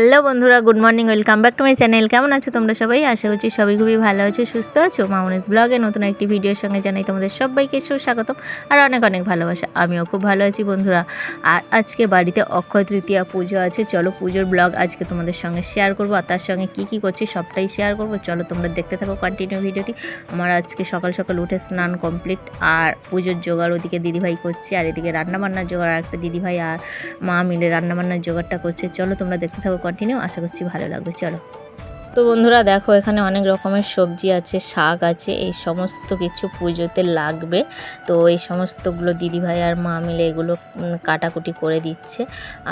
Hello বন্ধুরা, good morning, welcome back to my channel. কেমন আছো তোমরা সবাই? আশা করছি সবাই খুবই ভালো আছো, সুস্থ আছো। মামুনিস ব্লগে নতুন একটি ভিডিওর সঙ্গে জানাই তোমাদের সবাইকে সুস্বাগতম আর অনেক অনেক ভালোবাসা। আমিও খুব ভালো আছি বন্ধুরা। আর আজকে বাড়িতে অক্ষয় তৃতীয়া পুজো আছে। চলো পুজোর ব্লগ আজকে তোমাদের সঙ্গে শেয়ার করব আর তার সঙ্গে কী কী করছি সবটাই শেয়ার করব। চলো তোমরা দেখতে থাকো কন্টিনিউ ভিডিওটি। আমার আজকে সকাল সকাল উঠে স্নান কমপ্লিট আর পুজোর জোগাড় ওদিকে দিদিভাই করছে আর এদিকে রান্নাবান্নার জোগাড় আর একটা দিদিভাই আর মা মিলে রান্নাবান্নার জোগাড়টা করছে। চলো তোমরা দেখতে থাকো কন্টিনিউ আশা করছি ভালো লাগবে। চলো। তো বন্ধুরা দেখো, এখানে অনেক রকমের সবজি আছে, শাক আছে, এই সমস্ত কিছু পুজোতে লাগবে। তো এই সমস্তগুলো দিদিভাই আর মা মিলে এগুলো কাটাকুটি করে দিচ্ছে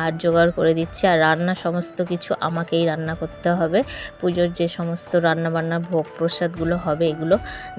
আর জোগাড় করে দিচ্ছে। আর রান্না সমস্ত কিছু আমাকেই রান্না করতে হবে। পুজোর যে সমস্ত রান্না বান্না ভোগ প্রসাদগুলো হবে এগুলো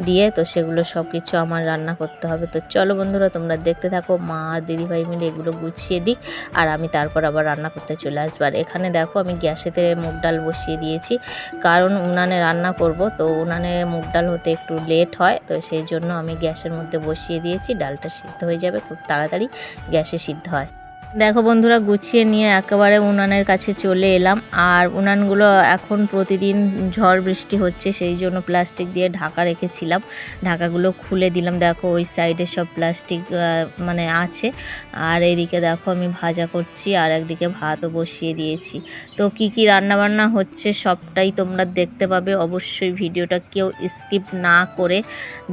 দিয়ে, তো সেগুলো সব কিছু আমার রান্না করতে হবে। তো চলো বন্ধুরা, তোমরা দেখতে থাকো, মা আর দিদিভাই মিলে এগুলো গুছিয়ে দিক আর আমি তারপর আবার রান্না করতে চলে আসব। আর এখানে দেখো, আমি গ্যাসেতে মুগ ডাল বসিয়ে দিয়েছি। কারণ উনানে রান্না করব, তো উনানে মুগ ডাল হতে একটু লেট হয়, তো সেই জন্য আমি গ্যাসের মধ্যে বসিয়ে দিয়েছি, ডালটা সিদ্ধ হয়ে যাবে, খুব তাড়াতাড়ি গ্যাসে সিদ্ধ হয়। দেখো বন্ধুরা, গুছিয়ে নিয়ে একেবারে উনানের কাছে চলে এলাম। আর উনানগুলো এখন প্রতিদিন ঝড় বৃষ্টি হচ্ছে, সেই জন্য প্লাস্টিক দিয়ে ঢাকা রেখেছিলাম। ঢাকাগুলো খুলে দিলাম। দেখো ওই সাইডে সব প্লাস্টিক মানে আছে। আর এদিকে দেখো আমি ভাজা করছি আর একদিকে ভাতও বসিয়ে দিয়েছি। তো কি কি রান্না বান্না হচ্ছে সবটাই তোমরা দেখতে পাবে। অবশ্যই ভিডিওটা কেউ স্কিপ না করে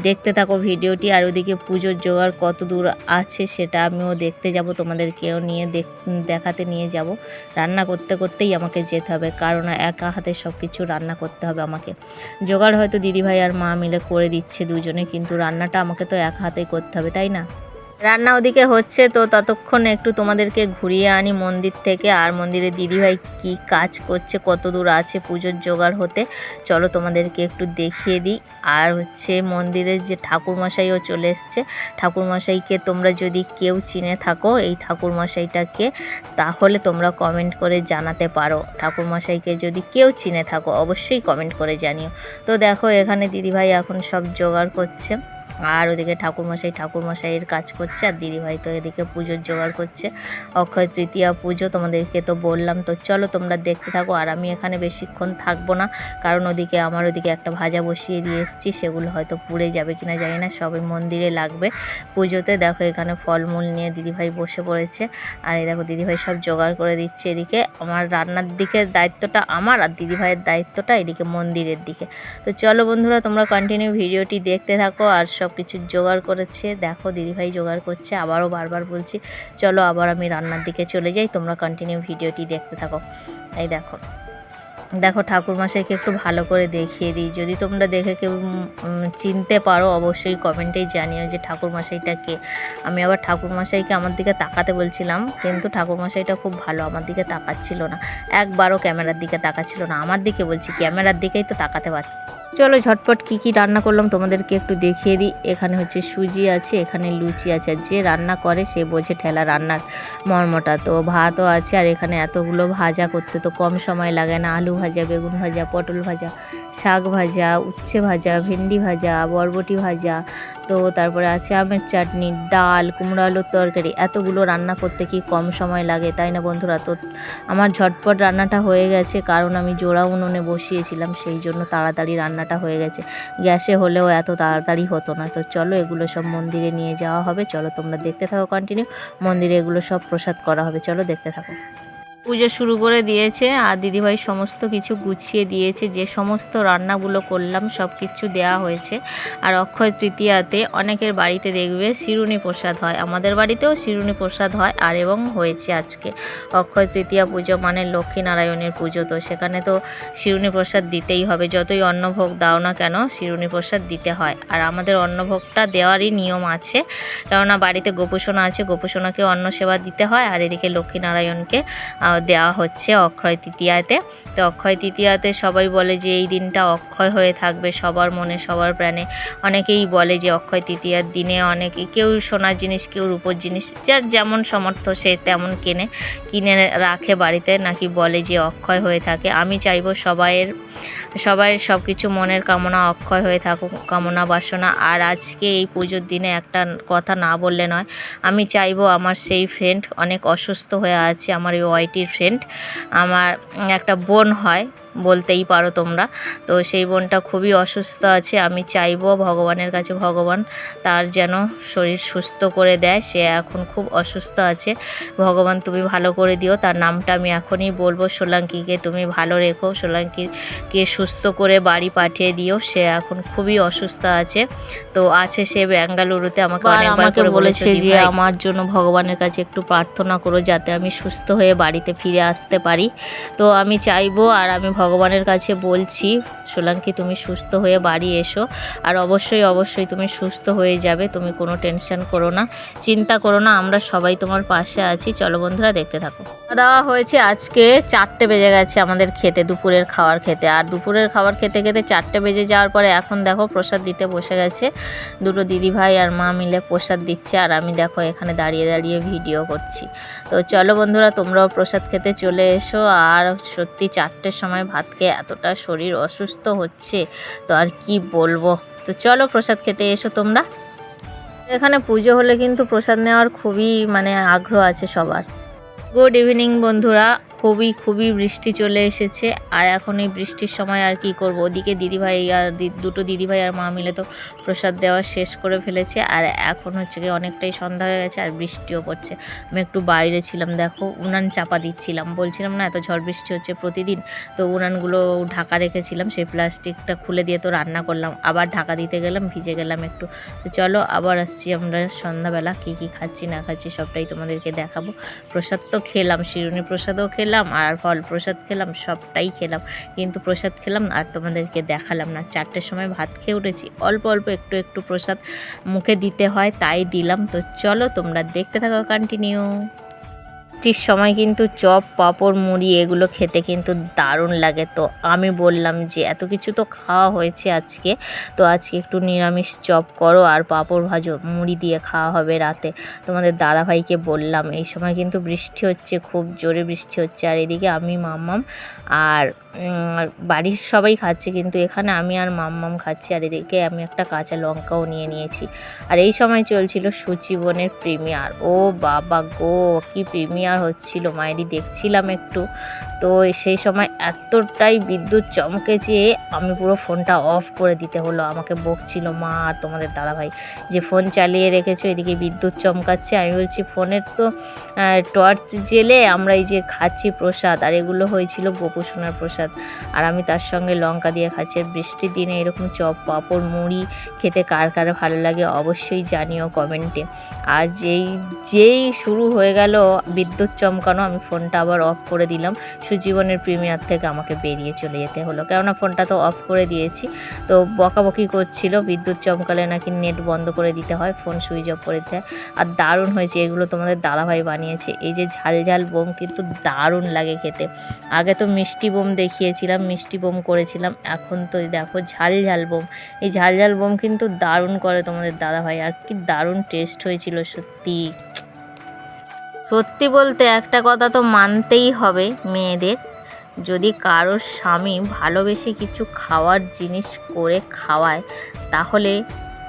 দেখতে থাকো ভিডিওটি। আর ওদিকে পুজোর জোগাড় কত দূর আছে সেটা আমিও দেখতে যাব তোমাদেরকেও নিয়ে দেখ- দেখাতে নিয়ে যাব। রান্না করতে করতেই আমাকে যেতে হবে, কারণ একা হাতে সব কিছু রান্না করতে হবে আমাকে। জোগাড় হয়তো দিদিভাই আর মা মিলে করে দিচ্ছে দুজনে, কিন্তু রান্নাটা আমাকে তো এক হাতেই করতে হবে, তাই না? রান্না ওদিকে হচ্ছে, তো ততক্ষণ একটু তোমাদেরকে ঘুরিয়ে আনি মন্দির থেকে। আর মন্দিরে দিদিভাই কি কাজ করছে, কত দূর আছে পুজোর জোগাড় হতে, চলো তোমাদেরকে একটু দেখিয়ে দিই। আর হচ্ছে মন্দিরের যে ঠাকুরমশাইও চলে এসছে, ঠাকুরমশাইকে তোমরা যদি কেউ চিনে থাকো, এই ঠাকুরমশাইটাকে, তাহলে তোমরা কমেন্ট করে জানাতে পারো। ঠাকুরমশাইকে যদি কেউ চিনে থাকো, অবশ্যই কমেন্ট করে জানিও। তো দেখো, এখানে দিদিভাই এখন সব জোগাড় করছে। আর ওদিকে ঠাকুরমশাই ঠাকুরমশাইয়ের কাজ করছে আর দিদিভাই তো এদিকে পুজোর জোগাড় করছে। অক্ষয় তৃতীয়া পুজো তোমাদেরকে তো বললাম। তো চলো তোমরা দেখতে থাকো আর আমি এখানে বেশিক্ষণ থাকব না। কারণ ওদিকে আমার ওদিকে একটা ভাজা বসিয়ে দিয়ে এসেছি। সেগুলো হয়তো পুড়ে যাবে কিনা জানি না। সবই মন্দিরে লাগবে। পুজোতে দেখো এখানে ফলমূল নিয়ে দিদিভাই বসে পড়েছে। আর এই দেখো দিদিভাই সব জোগাড় করে দিচ্ছে এদিকে। আমার রান্নার দিকের দায়িত্বটা আমার আর দিদিভাইয়ের দায়িত্বটা এদিকে মন্দিরের দিকে। তো চলো বন্ধুরা তোমরা কন্টিনিউ ভিডিওটি দেখতে থাকো। আর সব কিছু জোগাড় করেছে। দেখো, দিদিভাই জোগাড় করছে, আবারও বারবার বলছি, চলো আবার আমি রান্নার দিকে চলে যাই, তোমরা কন্টিনিউ ভিডিওটি দেখতে থাকো। এই দেখো। দেখো, ঠাকুরমশাইকে একটু ভালো করে দেখিয়ে দিই। যদি তোমরা দেখে কেউ চিনতে পারো, অবশ্যই কমেন্টেই জানিও যে ঠাকুরমশাইটা কে। আমি আবার ঠাকুরমশাইকে আমার দিকে তাকাতে বলছিলাম, কিন্তু ঠাকুরমশাইটা খুব ভালো, আমার দিকে তাকাচ্ছিল না। একবারও ক্যামেরার দিকে তাকাচ্ছিল না। আমার দিকে বলছি, ক্যামেরার দিকেই তো তাকাতে পারছি। চলো ঝটপট কি কি রান্না করলাম তোমাদেরকে একটু দেখিয়ে দিই। এখানে হচ্ছে সুজি আছে, এখানে লুচি আছে, আর যে রান্না করে সে বোঝে ঠেলা রান্নার মর্মটা। তো ভাতও আছে, আর এখানে এতগুলো ভাজা করতে তো কম সময় লাগে না, আলু ভাজা, বেগুন ভাজা, পটল ভাজা শাক ভাজা, উচ্ছে ভাজা, ভেন্ডি ভাজা, বরবটি ভাজা, তো তারপরে আছে আমের চাটনি, ডাল, কুমড়ো আলুর তরকারি। এতগুলো রান্না করতে কি কম সময় লাগে, তাই না বন্ধুরা? তো আমার ঝটপট রান্নাটা হয়ে গেছে, কারণ আমি জোড়া উনুনে বসিয়েছিলাম, সেই জন্য তাড়াতাড়ি রান্নাটা হয়ে গেছে। গ্যাসে হলেও এত তাড়াতাড়ি হতো না। তো চলো এগুলো সব মন্দিরে নিয়ে যাওয়া হবে, চলো তোমরা দেখতে থাকো কন্টিনিউ মন্দিরে এগুলো সব প্রসাদ করা হবে, চলো দেখতে থাকো। পুজো শুরু করে দিয়েছে আর দিদিভাই সমস্ত কিছু গুছিয়ে দিয়েছে। যে সমস্ত রান্নাগুলো করলাম সব কিছু দেওয়া হয়েছে। আর অক্ষয় তৃতীয়াতে অনেকের বাড়িতে দেখবে শিরুনি প্রসাদ হয়। আমাদের বাড়িতেও শিরুনি প্রসাদ হয় আর এবং হয়েছে আজকে। অক্ষয় তৃতীয়া পুজো মানে লক্ষ্মীনারায়ণের পুজো। তো সেখানে তো শিরুনি প্রসাদ দিতেই হবে। যতই অন্নভোগ দাও না কেন শিরুনি প্রসাদ দিতে হয়। আর আমাদের অন্নভোগটা দেওয়ারই নিয়ম আছে। কেননা বাড়িতে গোপোষণা আছে। গোপোষণাকে অন্ন সেবা দিতে হয় আর এদিকে লক্ষ্মীনারায়ণকে দেওয়া হচ্ছে অক্ষয় তৃতীয়াতে। তো অক্ষয় তৃতীয়াতে সবাই বলে যে এই দিনটা অক্ষয় হয়ে থাকবে সবার মনে, সবার প্রাণে। অনেকেই বলে যে অক্ষয় তৃতীয়ার দিনে অনেকে, কেউ সোনার জিনিস, কেউ রূপোর জিনিস, যার যেমন সমর্থ সে তেমন কেনে, কিনে রাখে বাড়িতে, নাকি বলে যে অক্ষয় হয়ে থাকে। আমি চাইব সবাইয়ের, সবাই সব কিছু মনের কামনা, অক্ষয় হয়ে থাকুক, কামনা, বাসনা। আর আজকে এই পুজোর দিনে একটা কথা না বললে নয়, আমি চাইব আমার সেই ফ্রেন্ড অনেক অসুস্থ হয়ে আছে, আমার ওই ওয়াইটির ফ্রেন্ড আমার একটা বোন হয় বলতেই পারো তোমরা। তো সেই বোনটা খুবই অসুস্থ আছে আমি চাইব ভগবানের কাছে ভগবান তার যেন শরীর সুস্থ করে দেয় সে এখন খুব অসুস্থ আছে। ভগবান তুমি ভালো করে দিও তার নামটা আমি এখনই বলব সোলাঙ্কিকে তুমি ভালো রেখো সোলাঙ্কিকে সুস্থ করে বাড়ি পাঠিয়ে দিও সে এখন খুবই অসুস্থ আছে। তো আছে সে বেঙ্গালুরুতে আমাকে বলেছে যে আমার জন্য ভগবানের কাছে একটু প্রার্থনা করো যাতে আমি সুস্থ হয়ে বাড়িতে ফিরে আসতে পারি। তো আমি চাইব আর আমি ভগবানের কাছে বলছি, সোলাঙ্কি তুমি সুস্থ হয়ে বাড়ি এসো। আর অবশ্যই অবশ্যই তুমি সুস্থ হয়ে যাবে, তুমি কোনো টেনশন করো না, চিন্তা করো না, আমরা সবাই তোমার পাশে আছি। চলো বন্ধুরা, দেখতে থাকো। দাওয়া হয়েছে আজকে, চারটে বেজে গেছে আমাদের খেতে, দুপুরের খাবার খেতে। আর দুপুরের খাবার খেতে খেতে চারটে বেজে যাওয়ার পরে এখন দেখো প্রসাদ দিতে বসে গেছে। দুটো দিদি ভাই আর মা মিলে প্রসাদ দিচ্ছে। আর আমি দেখো এখানে দাঁড়িয়ে দাঁড়িয়ে ভিডিও করছি। তো চলো বন্ধুরা, তোমরাও প্রসাদ খেতে চলে এসো। আর সত্যি চারটের সময় ভাত খেয়ে এতটা শরীর অসুস্থ হচ্ছে, তো আর কি বলব? তো চলো প্রসাদ খেতে এসো তোমরা। এখানে পুজো হলে কিন্তু প্রসাদ নেওয়ার খুবই মানে আগ্রহ আছে সবার। গুড ইভিনিং বন্ধুরা। খুবই খুবই বৃষ্টি চলে এসেছে। আর এখন এই বৃষ্টির সময় আর কি করব? ওদিকে দিদিভাই আর দুটো দিদিভাই আর মা মিলে তো প্রসাদ দেওয়া শেষ করে ফেলেছে। আর এখন হচ্ছে কি অনেকটাই সন্ধ্যা হয়ে গেছে, আর বৃষ্টিও পড়ছে। আমি একটু বাইরে ছিলাম, দেখো, উনান চাপা দিচ্ছিলাম। বলছিলাম, না, এত ঝড় বৃষ্টি হচ্ছে প্রতিদিন। তো উনানগুলো ঢাকা রেখেছিলাম, সেই প্লাস্টিকটা খুলে দিয়ে তো রান্না করলাম। আবার ঢাকা দিতে গেলাম, ভিজে গেলাম একটু। তো চলো, আবার আসছি আমরা সন্ধ্যাবেলা। কী কী খাচ্ছি, না খাচ্ছি সবটাই তোমাদেরকে দেখাবো। প্রসাদ তো খেলাম, শিরুনি প্রসাদও খেলাম। আর ফল প্রসাদ খেলাম, সবটাই খেলাম। কিন্তু প্রসাদ খেলাম আর তোমাদেরকে দেখালাম না। চারটের সময় ভাত খেয়ে উঠেছি। অল্প অল্প একটু একটু প্রসাদ মুখে দিতে হয়, তাই দিলাম। তো চলো তোমরা দেখতে থাকো কন্টিনিউ বৃষ্টির সময় কিন্তু চপ, পাঁপড়, মুড়ি এগুলো খেতে কিন্তু দারুণ লাগে। তো আমি বললাম যে এত কিছু তো খাওয়া হয়েছে আজকে। তো আজকে একটু নিরামিষ চপ করো আর পাঁপড় ভাজো, মুড়ি দিয়ে খাওয়া হবে রাতে। তোমাদের দাদাভাইকে বললাম, এই সময় কিন্তু বৃষ্টি হচ্ছে, খুব জোরে বৃষ্টি হচ্ছে। আর এদিকে আমি মামাম আর বাড়ির সবাই খাচ্ছে, কিন্তু এখানে আমি আর মাম্মাম খাচ্ছি, আর এদিকে আমি একটা কাঁচা লঙ্কাও নিয়ে নিয়েছি। আর এই সময় চলছিল সুচিবনের প্রিমিয়ার। ও বাবা গো, কি প্রিমিয়ার হচ্ছিল, মায়েরই দেখছিলাম একটু। তো সেই সময় এতটাই বিদ্যুৎ চমকেছে আমি পুরো ফোনটা অফ করে দিতে হলো। আমাকে বকছিল, মা আর তোমাদের দাদাভাই যে ফোন চালিয়ে রেখেছো এদিকে বিদ্যুৎ চমকাচ্ছে। আমি বলছি, ফোনের তো টর্চ জেলে আমরা এই যে খাচ্ছি প্রসাদ, আর এগুলো হয়েছিল গোপুসোনার প্রসাদ। আর আমি তার সঙ্গে লঙ্কা দিয়ে খাচ্ছি। আর বৃষ্টির দিনে এরকম চপ, পাঁপড়, মুড়ি খেতে কার কার ভালো লাগে অবশ্যই জানিও কমেন্টে। আর যেই যেই শুরু হয়ে গেল বিদ্যুৎ চমকানো, আমি ফোনটা আবার অফ করে দিলাম। সুজীবনের প্রিমিয়ার থেকে আমাকে বেরিয়ে চলে যেতে হলো। কেননা ফোনটা তো অফ করে দিয়েছি। তো বকাবকি করছিল, বিদ্যুৎ চমকালে নাকি নেট বন্ধ করে দিতে হয় ফোন সুইচ অফ করে দিতে হয়। আর দারুণ হয়েছে, এগুলো তোমাদের দাদাভাই বানিয়েছে। এই যে ঝাল ঝাল বোম কিন্তু দারুণ লাগে খেতে। আগে তো মিষ্টি বোম দেখিয়েছিলাম, মিষ্টি বোম করেছিলাম, এখন তো দেখো ঝাল ঝাল বোম। এই ঝাল ঝাল বোম কিন্তু দারুণ করে তোমাদের দাদাভাই। আর কি দারুণ টেস্ট হয়েছিল, সত্যি। সত্যি বলতে একটা কথা তো মানতেই হবে মেয়েদের। যদি কারোর স্বামী ভালোবেসে কিছু খাওয়ার জিনিস করে খাওয়ায়, তাহলে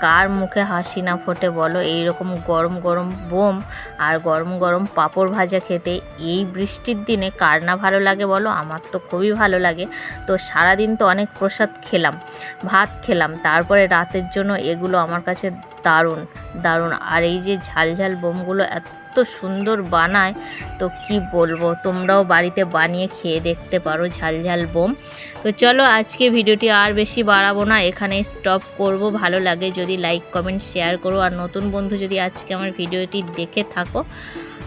কার মুখে হাসি না ফোটে বলো? এইরকম গরম গরম বোম আর গরম গরম পাঁপড় ভাজা খেতে এই বৃষ্টির দিনে কার না ভালো লাগে বলো? আমার তো খুবই ভালো লাগে। তো সারাদিন তো অনেক প্রসাদ খেলাম, ভাত খেলাম, তারপরে রাতের জন্য এগুলো আমার কাছে দারুণ দারুণ। আর এই যে ঝাল ঝাল বোমগুলো এত সুন্দর বানায়, তো কি বলব? তোমরাও বাড়িতে বানিয়ে খেয়ে দেখতে পারো ঝাল ঝাল বোম। তো চলো আজকে ভিডিওটি আর বেশি বাড়াবো না এখানে স্টপ করব। ভালো লাগে যদি লাইক কমেন্ট শেয়ার করো। আর নতুন বন্ধু যদি আজকে আমার ভিডিওটি দেখে থাকো,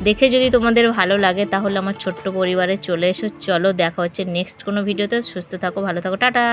দেখে যদি তোমাদের ভালো লাগে, তাহলে আমার ছোট্ট পরিবারে চলে এসো। চলো দেখা হচ্ছে নেক্সট কোনো ভিডিওতে। সুস্থ থাকো, ভালো থাকো, টাটা!